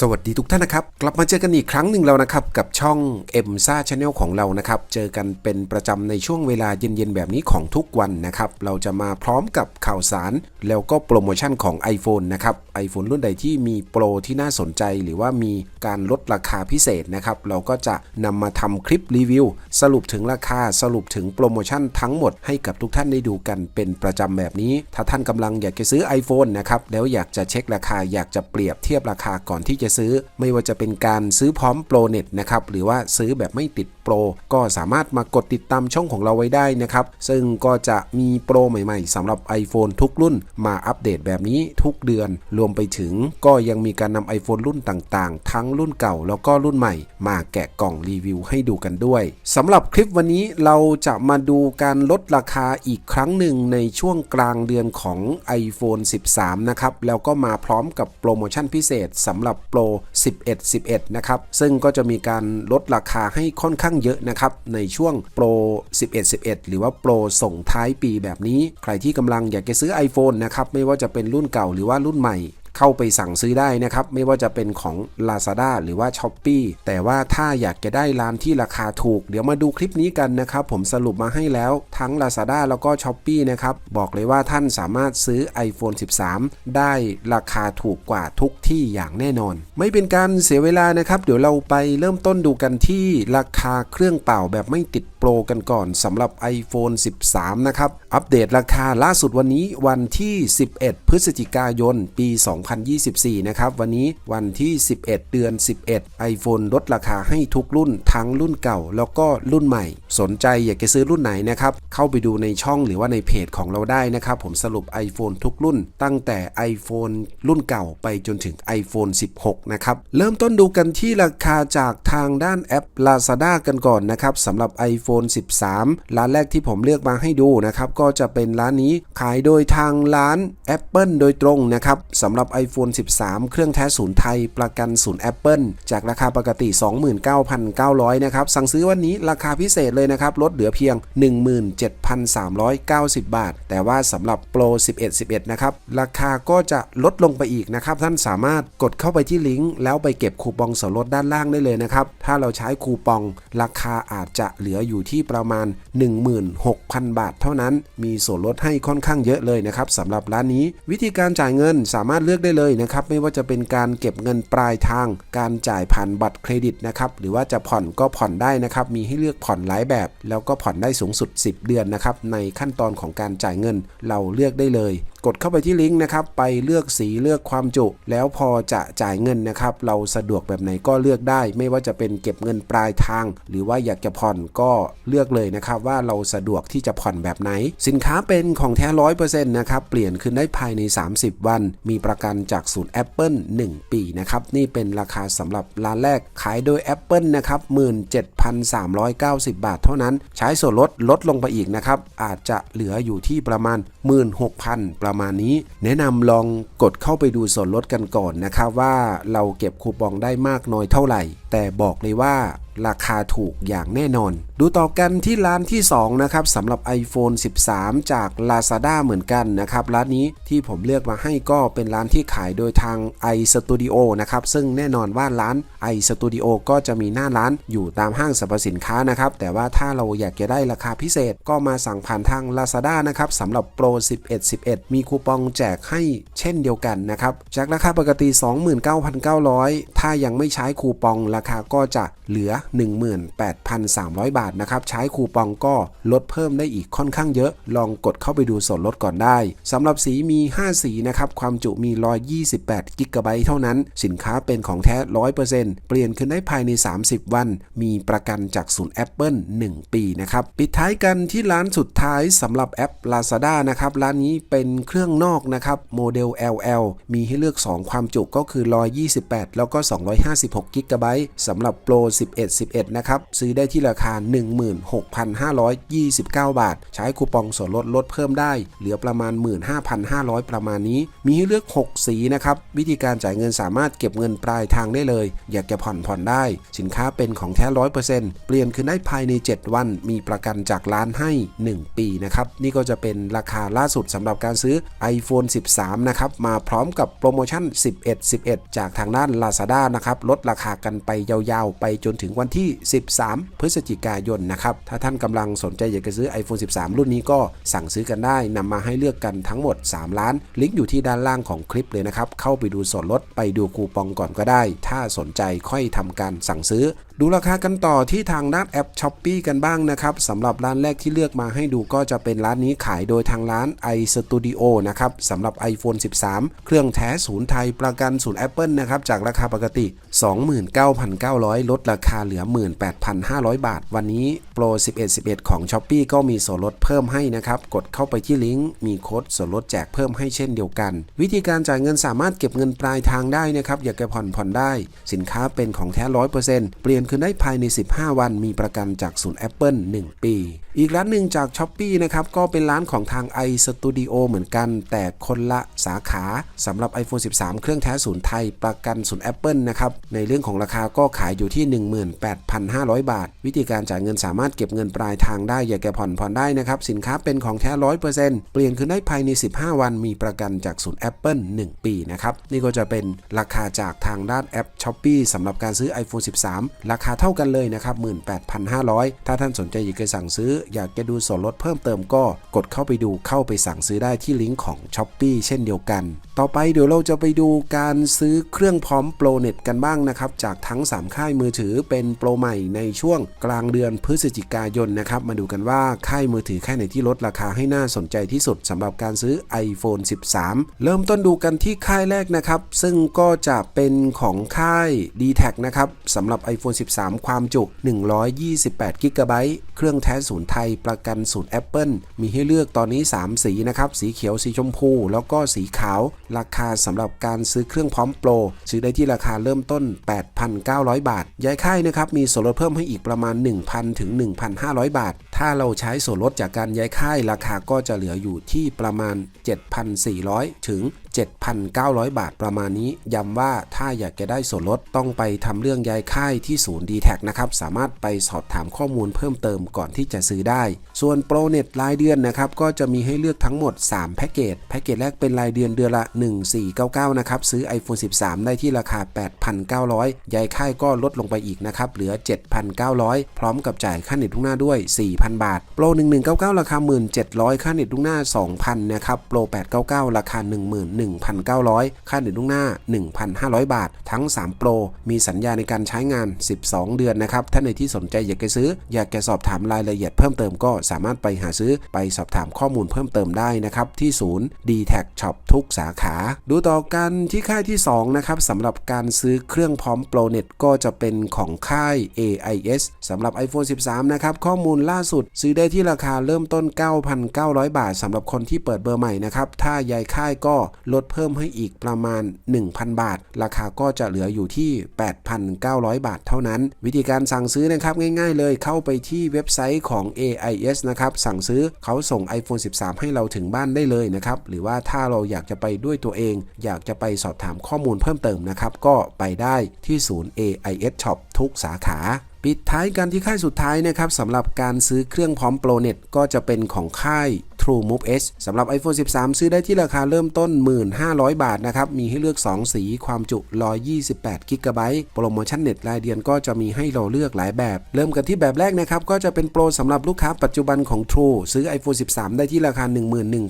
สวัสดีทุกท่านนะครับ กลับมาเจอกันอีกครั้งหนึ่งแล้วนะครับ กับช่อง m อ็มซ่าชาแนลของเรานะครับ เจอกันเป็นประจำในช่วงเวลาเย็นๆ แบบนี้ของทุกวันนะครับ เราจะมาพร้อมกับข่าวสาร แล้วก็โปรโมชั่นของ iPhone นะครับ iPhone รุ่นใดที่มีโปรที่น่าสนใจ หรือว่ามีการลดราคาพิเศษนะครับ เราก็จะนำมาทำคลิปรีวิว สรุปถึงราคาสรุปถึงโปรโมชั่นทั้งหมดให้กับทุกท่านได้ดูกันเป็นประจำแบบนี้ ถ้าท่านกำลังอยากจะซื้อ iPhone นะครับแล้วอยากจะเช็คราคาอยากจะเปรียบเทียบราคาก่อนที่จะซื้อ ไม่ว่าจะเป็นการซื้อพร้อมโปรเน็ตนะครับหรือว่าซื้อแบบไม่ติดโปรก็สามารถมากดติดตามช่องของเราไว้ได้นะครับ ซึ่งก็จะมีโปรใหม่ๆสำหรับ iPhone ทุกรุ่นมาอัปเดตแบบนี้ทุกเดือน รวมไปถึงก็ยังมีการนำ iPhone รุ่นต่างๆ ทั้งรุ่นเก่าแล้วก็รุ่นใหม่ มาแกะกล่องรีวิวให้ดูกันด้วยสำหรับคลิปวันนี้เราจะมาดูการลดราคาอีกครั้งหนึ่งในช่วงกลางเดือนของ iPhone 13 นะครับ แล้วก็มาพร้อมกับโปรโมชั่นพิเศษสำหรับโปร11 11 นะครับ ซึ่งก็จะมีการลดราคาให้ค่อนข้างเยอะนะครับ ในช่วงโปร11 11 หรือว่าโปรส่งท้ายปีแบบนี้ ใครที่กำลังอยากจะซื้อ iPhone นะครับ ไม่ว่าจะเป็นรุ่นเก่าหรือว่ารุ่นใหม่ เข้าไปสั่งซื้อได้นะครับ ไม่ว่าจะเป็นของ Lazada หรือว่า s h อ p e e แต่ว่าถ้าอยากจะได้ร้านที่ราคาถูก เดี๋ยวมาดูคลิปนี้กันนะครับ ผมสรุปมาให้แล้วทั้ง Lazada แล้วก็ s h อ p e e นะครับ บอกเลยว่าท่านสามารถซื้อ iPhone 13 ได้ราคาถูกกว่าทุกที่อย่างแน่นอน ไม่เป็นการเสียเวลานะครับ เดี๋ยวเราไปเริ่มต้นดูกันที่ราคาเครื่องเป่าแบบไม่ติด โปรกันก่อนสำหรับ iPhone 13 นะครับ อัปเดตราคาล่าสุดวันนี้วันที่ 11 พฤศจิกายน ปี 2024 นะครับ วันนี้วันที่ 11 เดือน 11 iPhone ลดราคาให้ทุกรุ่นทั้งรุ่นเก่า แล้วก็รุ่นใหม่ สนใจอยากจะซื้อรุ่นไหนนะครับ เข้าไปดูในช่องหรือว่าในเพจของเราได้นะครับ ผมสรุป iPhone ทุกรุ่น ตั้งแต่ iPhone รุ่นเก่าไปจนถึง iPhone 16 นะครับ เริ่มต้นดูกันที่ราคาจากทางด้านแอป Lazada กันก่อนนะครับสำหรับ iPhone 13 ร้านแรกที่ผมเลือกมาให้ดูนะครับก็จะเป็นร้านนี้ขายโดยทางร้าน Apple โดยตรงนะครับสำหรับ iPhone 13 เครื่องแท้ศูนย์ไทยประกันศูนย์ Apple จากราคาปกติ 29,900นะครับสั่งซื้อวันนี้ราคาพิเศษเลยนะครับลดเหลือเพียง 17,390 บาท แต่ว่าสำหรับโปร11 11 นะครับราคาก็จะลดลงไปอีกนะครับท่านสามารถกดเข้าไปที่ลิงก์แล้วไปเก็บคูปองส่วนลดด้านล่างได้เลยนะครับถ้าเราใช้คูปองราคาอาจจะเหลืออยู่ที่ประมาณ 16,000 บาท เท่านั้น มีส่วนลดให้ค่อนข้างเยอะเลยนะครับสำหรับร้านนี้ วิธีการจ่ายเงินสามารถเลือกได้เลยนะครับไม่ว่าจะเป็นการเก็บเงินปลายทาง การจ่ายผ่านบัตรเครดิตนะครับหรือว่าจะผ่อนก็ผ่อนได้นะครับมีให้เลือกผ่อนหลายแบบ แล้วก็ผ่อนได้สูงสุด 10 เดือนนะครับในขั้นตอนของการจ่ายเงินเราเลือกได้เลย กดเข้าไปที่ลิงก์นะครับ ไปเลือกสีเลือกความจุ แล้วพอจะจ่ายเงินนะครับ เราสะดวกแบบไหนก็เลือกได้ ไม่ว่าจะเป็นเก็บเงินปลายทาง หรือว่าอยากจะผ่อนก็เลือกเลยนะครับ ว่าเราสะดวกที่จะผ่อนแบบไหน สินค้าเป็นของแท้ร้อยเปอร์เซ็นต์นะครับเปลี่ยนขึ้นได้ภายใน 30 วัน มีประกันจากศูนย์ Apple 1 ปีนะครับนี่เป็นราคาสำหรับร้านแรกขายโดย Apple นะครับ17,390 บาทเท่านั้น ใช้ส่วนลดลดลงไปอีกนะครับอาจจะเหลืออยู่ที่ประมาณ 16,000ประมาณนี้ แนะนำลองกดเข้าไปดูส่วนลดกันก่อนนะครับว่าเราเก็บคูปองได้มากน้อยเท่าไหร่ แต่บอกเลยว่าราคาถูกอย่างแน่นอน ดูต่อกันที่ร้านที่2นะครับสำหรับ iPhone 13 จาก Lazada เหมือนกันนะครับร้านนี้ที่ผมเลือกมาให้ก็เป็นร้านที่ขายโดยทาง iStudio นะครับซึ่งแน่นอนว่าร้าน iStudio ก็จะมีหน้าร้านอยู่ตามห้างสรรพสินค้านะครับแต่ว่าถ้าเราอยากจะได้ราคาพิเศษ ก็มาสั่งผ่านทาง Lazada นะครับสำหรับโปร11 11 มีคูปองแจกให้เช่นเดียวกันนะครับจากราคาปกติ 29,900 ถ้ายังไม่ใช้คูปองราคาก็จะเหลือ 18,300 บาทนะครับใช้คูปองก็ลดเพิ่มได้อีกค่อนข้างเยอะ ลองกดเข้าไปดูส่วนลดก่อนได้สำหรับสีมี 5 สีนะครับความจุมี 128กิกะไบต์เท่านั้น สินค้าเป็นของแท้ 100%เปลี่ยนขึ้นได้ภายใน 30 วัน มีประกันจากศูนย์ Apple 1 ปีนะครับปิดท้ายกันที่ร้านสุดท้ายสำหรับแอป Lazada นะครับร้านนี้เป็นเครื่องนอกนะครับโมเดล LL มีให้เลือก 2 ความจุก็คือ 128 แล้วก็ 256กิกะไบต์สำหรับโปร11 11 นะครับซื้อได้ที่ราคา16,529 บาท ใช้คูปองส่วนลดลดเพิ่มได้ เหลือประมาณ 15,500 ประมาณนี้ มีให้เลือก 6 สีนะครับ วิธีการจ่ายเงินสามารถเก็บเงินปลายทางได้เลย อยากจะผ่อนผ่อนได้ สินค้าเป็นของแท้ร้อยเปอร์เซ็นต์เปลี่ยนคืนได้ภายใน 7 วัน มีประกันจากร้านให้ 1 ปีนะครับ นี่ก็จะเป็นราคาล่าสุดสำหรับการซื้อ iPhone 13 นะครับ มาพร้อมกับโปรโมชั่น 11 11 จากทางด้าน Lazada นะครับ ลดราคากันไปยาวๆ ไปจนถึงวันที่ 13 พฤศจิกายนนะครับ ถ้าท่านกำลังสนใจอยากจะซื้อ iPhone 13 รุ่นนี้ก็สั่งซื้อกันได้นำมาให้เลือกกันทั้งหมด 3 ล้าน ลิงก์อยู่ที่ด้านล่างของคลิปเลยนะครับ เข้าไปดูส่วนลดไปดูคูปองก่อนก็ได้ ถ้าสนใจค่อยทำการสั่งซื้อ ดูราคากันต่อที่ทางด้านแอป s h อ p e e กันบ้างนะครับสำหรับร้านแรกที่เลือกมาให้ดูก็จะเป็นร้านนี้ขายโดยทางร้าน iStudio นะครับสำหรับ iPhone 13 เครื่องแท้ศูนย์ไทยประกันศูนย์ Apple นะครับจากราคาปกติ 29,900 ลดราคาเหลือ 18,500 บาท วันนี้โปร 11 11 ของ s h อ p e e ก็มีส่วนลดเพิ่มให้นะครับ กดเข้าไปที่ลิงก์มีโค้ดส่วนลดแจกเพิ่มให้เช่นเดียวกัน วิธีการจ่ายเงินสามารถเก็บเงินปลายทางได้นะครับ อยากจะผ่อนผ่อนได้ สินค้าเป็นของแท้ 100%เปลี่ยนคืนได้ภายใน 15 วันมีประกันจากศูนย์ Apple 1 ปี อีกร้านหนึ่งจาก s h อ p e e นะครับ ก็เป็นร้านของทาง iStudio เหมือนกัน แต่คนละสาขาสำหรับ iPhone 13 เครื่องแท้ศูนย์ไทย ประกันศูนย์ Apple นะครับ ในเรื่องของราคาก็ขายอยู่ที่ 18,500 บาท วิธีการจ่ายเงินสามารถเก็บเงินปลายทางได้ อย่าแก่ผ่อนผ่อนได้นะครับ สินค้าเป็นของแท้ 100%เปลี่ยนคืนได้ภายใน 15 วัน มีประกันจากศูนย์ Apple 1 ปีนะครับ นี่ก็จะเป็นราคาจากทางด้านแอป s h อ p e e สำหรับการซื้อ iPhone 13 ราคาเท่ากันเลยนะครับ18,500 ถ้าท่านสนใจอยากจะสั่งซื้ออยากจะดูส่วนลดเพิ่มเติมก็กดเข้าไปดูเข้าไปสั่งซื้อได้ที่ลิงก์ของ s h อ p e e เช่นเดียวกัน ต่อไปเดี๋ยวเราจะไปดูการซื้อเครื่องพร้อมโปรเน็ตกันบ้างนะครับ จากทั้ง 3 ค่ายมือถือเป็นโปรใหม่ในช่วงกลางเดือนพฤศจิกายนนะครับ มาดูกันว่าค่ายมือถือค่ายไหนที่ลดราคาให้น่าสนใจที่สุดสำหรับการซื้อ iPhone 13 เริ่มต้นดูกันที่ค่ายแรกนะครับ ซึ่งก็จะเป็นของค่าย d t แทนะครับสำหรับ iPhone 13 ความจุ 128 g b เครื่องแท้ศูนย์ไทยประกันศูนย์ Apple มีให้เลือกตอนนี้ 3 สีนะครับ สีเขียวสีชมพู แล้วก็สีขาว ราคาสำหรับการซื้อเครื่องพร้อมโปรซื้อได้ที่ราคาเริ่มต้น 8,900 บาท ย้ายค่ายนะครับ มีส่วนลดเพิ่มให้อีกประมาณ 1,000 ถึง 1,500 บาท ถ้าเราใช้ส่วนลดจากการย้ายค่าย ราคาก็จะเหลืออยู่ที่ประมาณ 7,400 ถึง 7,900 บาทประมาณนี้ ย้ำว่าถ้าอยากจะได้ส่วนลดต้องไปทำเรื่องย้ายค่ายที่ศูนย์ d t แทนะครับ สามารถไปสอบถามข้อมูลเพิ่มเติมก่อนที่จะซื้อได้ ส่วนโปรเน็ตรายเดือนนะครับ ก็จะมีให้เลือกทั้งหมด 3 แพ็กเกจ แพ็กเกจแรกเป็นรายเดือนเดือนละ 1499 นะครับ ซื้อ iPhone 13 ได้ที่ราคา 8,900ย้ายค่ายก็ลดลงไปอีกนะครับ เหลือ 7,900 พร้อมกับจ่ายค่าเน็ตทุกหน้าด้วย 4,000 บาท โปร 1199 ราคา 1,700 ค่าเน็ตทุกหน้า 2,000 นะครับ โปร 899 ราคา1,900 ค่าเน็ตทุกหน้า 1,500 บาท ทั้ง 3 โปร มีสัญญาในการใช้งาน 12 เดือนนะครับ ท่านในที่สนใจอยากจะซื้อ อยากจะสอบถามรายละเอียดเพิ่มเติมก็สามารถไปหาซื้อไปสอบถามข้อมูลเพิ่มเติมได้นะครับ ที่ศูนย์ d t แท Shop ทุกสาขา ดูต่อกันที่ค่ายที่ 2 นะครับสำหรับการซื้อเครื่องพร้อมโปรเน็ตก็จะเป็นของค่าย AIS สำหรับ iPhone 13 นะครับ ข้อมูลล่าสุด ซื้อได้ที่ราคาเริ่มต้น 9,900 บาทสำหรับคนที่เปิดเบอร์ใหม่นะครับ ถ้ายายค่ายก็ลดเพิ่มให้อีกประมาณ 1,000 บาท ราคาก็จะเหลืออยู่ที่ 8,900 บาทเท่านั้น วิธีการสั่งซื้อนะครับง่ายๆเลยเข้าไปที่เว็บไซต์ของ AIS นะครับสั่งซื้อเขาส่ง iPhone 13 ให้เราถึงบ้านได้เลยนะครับหรือว่าถ้าเราอยากจะไปด้วยตัวเอง อยากจะไปสอบถามข้อมูลเพิ่มเติมนะครับก็ไปได้ที่ศูนย์ AIS Shop ทุกสาขาปิดท้ายกันที่ค่ายสุดท้ายนะครับสำหรับการซื้อเครื่องพร้อมโปรเน็ตก็จะเป็นของค่าย True Move Edge สำหรับ iPhone 13 ซื้อได้ที่ราคาเริ่มต้น 1,500 บาทนะครับ มีให้เลือก 2 สีความจุ 128 g b โปรโมชั่นเน็ตรายเดือนก็จะมีให้เราเลือกหลายแบบ เริ่มกันที่แบบแรกนะครับ ก็จะเป็นโปรสำหรับลูกค้าปัจจุบันของ True ซื้อ iPhone 13 ได้ที่ราคา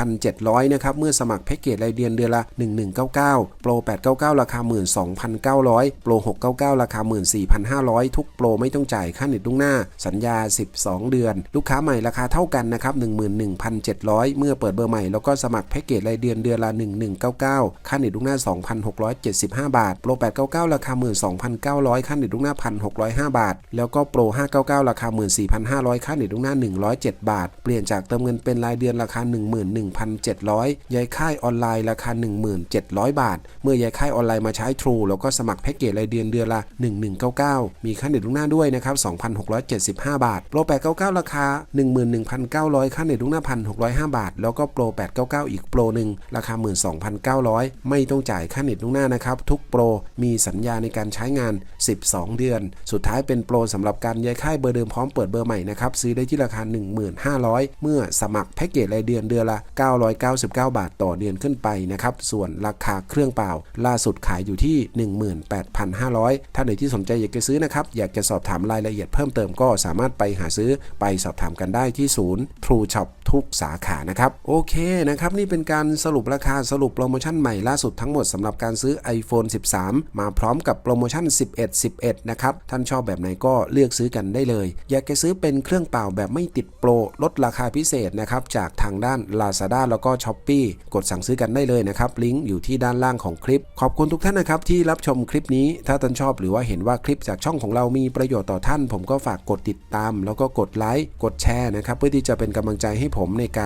11,700 นะครับ เมื่อสมัครแพ็กเกจรายเดือนเดือนละ 1199 โปร 899 ราคา 12,900 โปร 699 ราคา 14,500 ทุกโปรไม่ต้องจ่ายค่าเน็ตล่วงหน้า สัญญา 12 เดือน ลูกค้าใหม่ราคาเท่ากันนะครับ11,700 700 เมื่อเปิดเบอร์ใหม่ แล้วก็สมัครแพ็กเกจรายเดือนเดือนละ 1199 ค่าเน็ตลูกหน้า 2,675 บาท โปร 899 ราคา 12,900 ค่าเน็ตลูกหน้า 1,605 บาท แล้วก็โปร 599 ราคา 14,500 ค่าเน็ตลูกหน้า 107 บาท เปลี่ยนจากเติมเงินเป็นรายเดือนราคา 11,700 ย้ายค่ายออนไลน์ราคา 1,700 บาท เมื่อย้ายค่ายออนไลน์มาใช้ True แล้วก็สมัครแพ็กเกจรายเดือนเดือนละ 1199 มีค่าเน็ตลูกหน้าด้วยนะครับ 2,675 บาท โปร 899 ราคา 11,900 ค่าเน็ตลูกหน้า1,605 บาท แล้วก็โปร 899 อีกโปรหนึ่งราคา 12,900 ไม่ต้องจ่ายค่าเน็ตลูกหน้านะครับ ทุกโปรมีสัญญาในการใช้งาน 12 เดือน สุดท้ายเป็นโปรสำหรับการย้ายค่ายเบอร์เดิมพร้อมเปิดเบอร์ใหม่นะครับ ซื้อได้ที่ราคา 15,500 เมื่อสมัครแพ็กเกจรายเดือนเดือนละ 999 บาทต่อเดือนขึ้นไปนะครับ ส่วนราคาเครื่องเปล่า ล่าสุดขายอยู่ที่ 18,500 ถ้าไหนที่สนใจอยากจะซื้อนะครับ อยากจะสอบถามรายละเอียดเพิ่มเติมก็สามารถไปหาซื้อไปสอบถามกันได้ที่ศูนย์ True Shop ทุกสาขานะครับ โอเคนะครับ นี่เป็นการสรุปราคาสรุปโปรโมชั่นใหม่ล่าสุดทั้งหมดสำหรับการซื้อ iPhone 13 มาพร้อมกับโปรโมชั่น 11 11 นะครับ ท่านชอบแบบไหนก็เลือกซื้อกันได้เลย อยากจะซื้อเป็นเครื่องเปล่าแบบไม่ติดโปร ลดราคาพิเศษนะครับ จากทางด้าน Lazada แล้วก็ s h อ p e e กดสั่งซื้อกันได้เลยนะครับ ลิงก์อยู่ที่ด้านล่างของคลิป ขอบคุณทุกท่านนะครับที่รับชมคลิปนี้ ถ้าท่านชอบหรือว่าเห็นว่าคลิปจากช่องของเรามีประโยชน์ต่อท่าน ผมก็ฝากกดติดตาม แล้วก็กดไลค์ กดแชร์นะครับ เพื่อที่จะเป็นกำลังใจให้ผมในการ